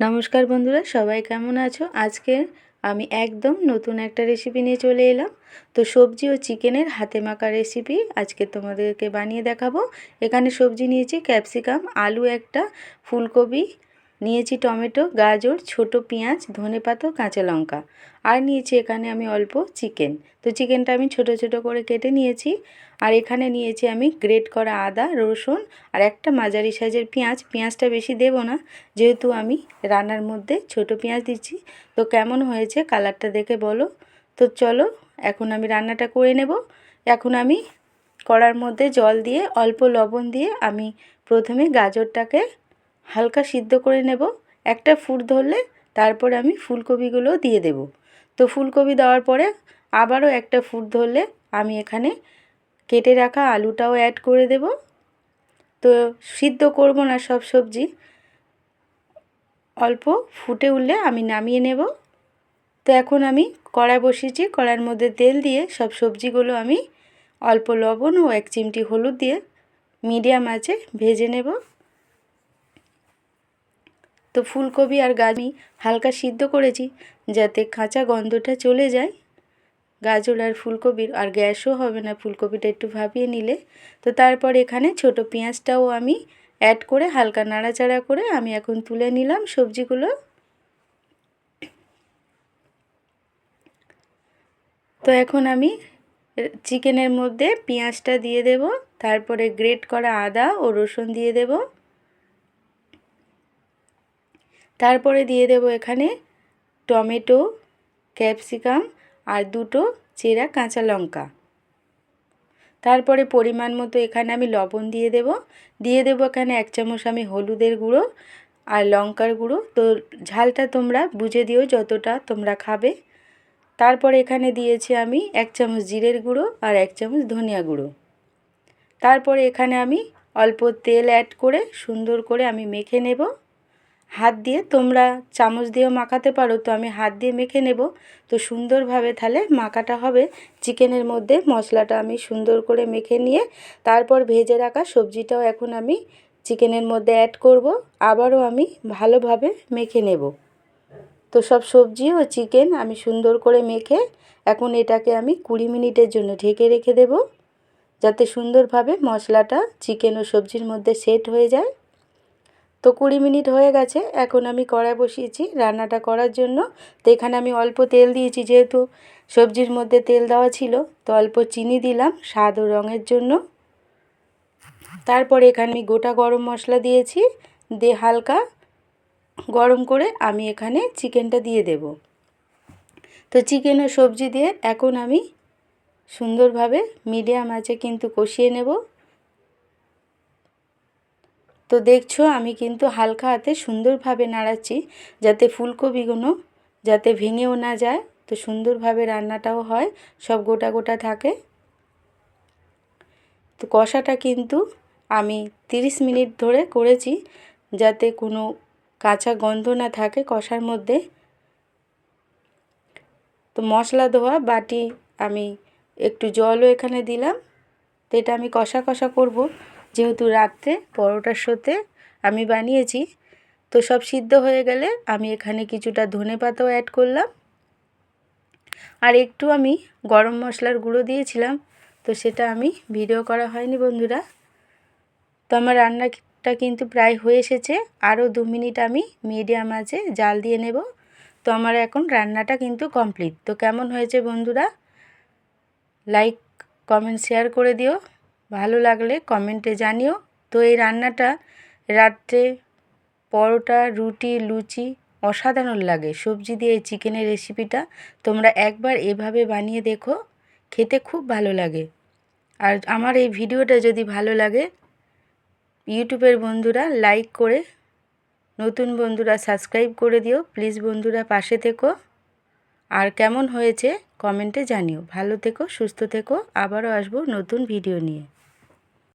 নমস্কার বন্ধুরা, সবাই কেমন আছো? আজকে আমি একদম নতুন একটা রেসিপি নিয়ে চলে এলাম। তো সবজি ও চিকেনের হাতে মাখা রেসিপি আজকে তোমাদেরকে বানিয়ে দেখাবো। এখানে সবজি নিয়েছি ক্যাপসিকাম, আলু একটা, ফুলকপি নিয়েছি টমেটো, গাজর, ছোট পেঁয়াজ, ধনে পাতা, কাঁচা লঙ্কা। আর নিয়েছি এখানে আমি অল্প চিকেন। তো চিকেনটা আমি ছোট ছোট করে কেটে নিয়েছি। আর এখানে নিয়েছি আমি গ্রেট করা আদা, রসুন আর একটা মাঝারি সাইজের পেঁয়াজ। পেঁয়াজটা বেশি দেব না, যেহেতু আমি রান্নার মধ্যে ছোট পেঁয়াজ দিচ্ছি। তো কেমন হয়েছে কালারটা দেখে বলো। তো চলো, এখন আমি রান্নাটা করে নেব। এখন আমি কড়ার মধ্যে জল দিয়ে, অল্প লবণ দিয়ে আমি প্রথমে গাজরটাকে হালকা সিদ্ধ করে নেব। একটা ফুট ধরলে তারপরে আমি ফুলকপিগুলো দিয়ে দেব। তো ফুলকপি দেওয়ার পরে আবারও একটা ফুট ধরলে আমি এখানে কেটে রাখা আলুটাও অ্যাড করে দেব। তো সিদ্ধ করব না সব সবজি। অল্প ফুটে উঠলে আমি নামিয়ে নেব। তো এখন আমি কড়াই বসিয়েছি। কড়ার মধ্যে তেল দিয়ে সব সবজিগুলো আমি অল্প লবণ ও এক চিমটি হলুদ দিয়ে মিডিয়াম আছে ভেজে নেব। তো ফুলকপি আর গাজর হালকা সিদ্ধ করেছি যাতে কাঁচা গন্ধটা চলে যায়। গাজর আর ফুলকপির আর গ্যাসও হবে না, ফুলকপিটা একটু ভাবিয়ে নিলে। তো তারপর এখানে ছোট পেঁয়াজটাও আমি অ্যাড করে হালকা নাড়াচাড়া করে আমি এখন তুলে নিলাম সবজিগুলো। তো এখন আমি চিকেনের মধ্যে পেঁয়াজটা দিয়ে দেব, তারপরে গ্রেট করা আদা ও রসুন দিয়ে দেব। তারপরে দিয়ে দেব এখানে টমেটো, ক্যাপসিকাম আর দুটো চেরা কাঁচা লঙ্কা। তারপরে পরিমাণ মতো এখানে আমি লবণ দিয়ে দেব। দিয়ে দেবো এখানে এক চামচ আমি হলুদের গুঁড়ো আর লঙ্কার গুঁড়ো। তো ঝালটা তোমরা বুঝে দিও যতটা তোমরা খাবে। তারপরে এখানে দিয়েছি আমি এক চামচ জিরের গুঁড়ো আর এক চামচ ধনিয়া গুঁড়ো। তারপরে এখানে আমি অল্প তেল অ্যাড করে সুন্দর করে আমি মেখে নেব। হাত দিয়ে তোমরা চামচ দিয়েও মাখাতে পারো, তো আমি হাত দিয়ে মেখে নেব। তো সুন্দরভাবে তাহলে মাখাটা হবে। চিকেনের মধ্যে মশলাটা আমি সুন্দর করে মেখে নিয়ে তারপর ভেজে রাখা সবজিটাও এখন আমি চিকেনের মধ্যে অ্যাড করব। আবারও আমি ভালোভাবে মেখে নেব। তো সব সবজি ও চিকেন আমি সুন্দর করে মেখে এখন এটাকে আমি কুড়ি মিনিটের জন্য ঢেকে রেখে দেব। যাতে সুন্দরভাবে মশলাটা চিকেন ও সবজির মধ্যে সেট হয়ে যায়। তো কুড়ি মিনিট হয়ে গেছে, এখন আমি কড়াই বসিয়েছি রান্নাটা করার জন্য। তো এখানে আমি অল্প তেল দিয়েছি যেহেতু, সবজির মধ্যে তেল দেওয়া ছিল, তো অল্প চিনি দিলাম স্বাদ ও রঙের জন্য। তারপরে এখানে আমি গোটা গরম মশলা দিয়েছি, দিয়ে হালকা গরম করে আমি এখানে চিকেনটা দিয়ে দেব। তো চিকেন ও সবজি দিয়ে এখন আমি সুন্দরভাবে মিডিয়াম আছে কিন্তু কষিয়ে নেব। তো দেখছ, আমি কিন্তু হালকা হাতে সুন্দরভাবে নাড়াচ্ছি যাতে ফুলকপিগুলো যাতে ভেঙেও না যায়। তো সুন্দরভাবে রান্নাটাও হয়, সব গোটা গোটা থাকে। তো কষাটা কিন্তু আমি 30 মিনিট ধরে করেছি যাতে কোনো কাঁচা গন্ধ না থাকে কষার মধ্যে। তো মশলা ধোয়া, বাটি আমি একটু জলও এখানে দিলাম। তো এটা আমি কষা কষা করব। যেহেতু রাত্রে পরোটার সাথে আমি বানিয়েছি, তো সব সিদ্ধ হয়ে গেলে আমি এখানে কিছুটা ধনে পাতাও অ্যাড করলাম। আর একটু আমি গরম মশলার গুঁড়ো দিয়েছিলাম, তো সেটা আমি ভিডিও করা হয়নি বন্ধুরা। তো আমার রান্নাটা কিন্তু প্রায় হয়ে এসেছে, আরও দু মিনিট আমি মিডিয়াম আছে জাল দিয়ে নেব। তো আমার এখন রান্নাটা কিন্তু কমপ্লিট তো কেমন হয়েছে বন্ধুরা? লাইক কমেন্ট শেয়ার করে দিও। ভালো লাগলে কমেন্টে জানিও। তো এই রান্নাটা রাত্রে পরোটা, রুটি, লুচি অসাধারণ লাগে। সবজি দিয়ে এই চিকেনের রেসিপিটা তোমরা একবার এভাবে বানিয়ে দেখো, খেতে খুব ভালো লাগে। আর আমার এই ভিডিওটা যদি ভালো লাগে, ইউটিউবের বন্ধুরা লাইক করে, নতুন বন্ধুরা সাবস্ক্রাইব করে দিও। প্লিজ বন্ধুরা পাশে থেকো। আর কেমন হয়েছে কমেন্টে জানিও। ভালো থেকো, সুস্থ থেকো। আবারও আসব নতুন ভিডিও নিয়ে।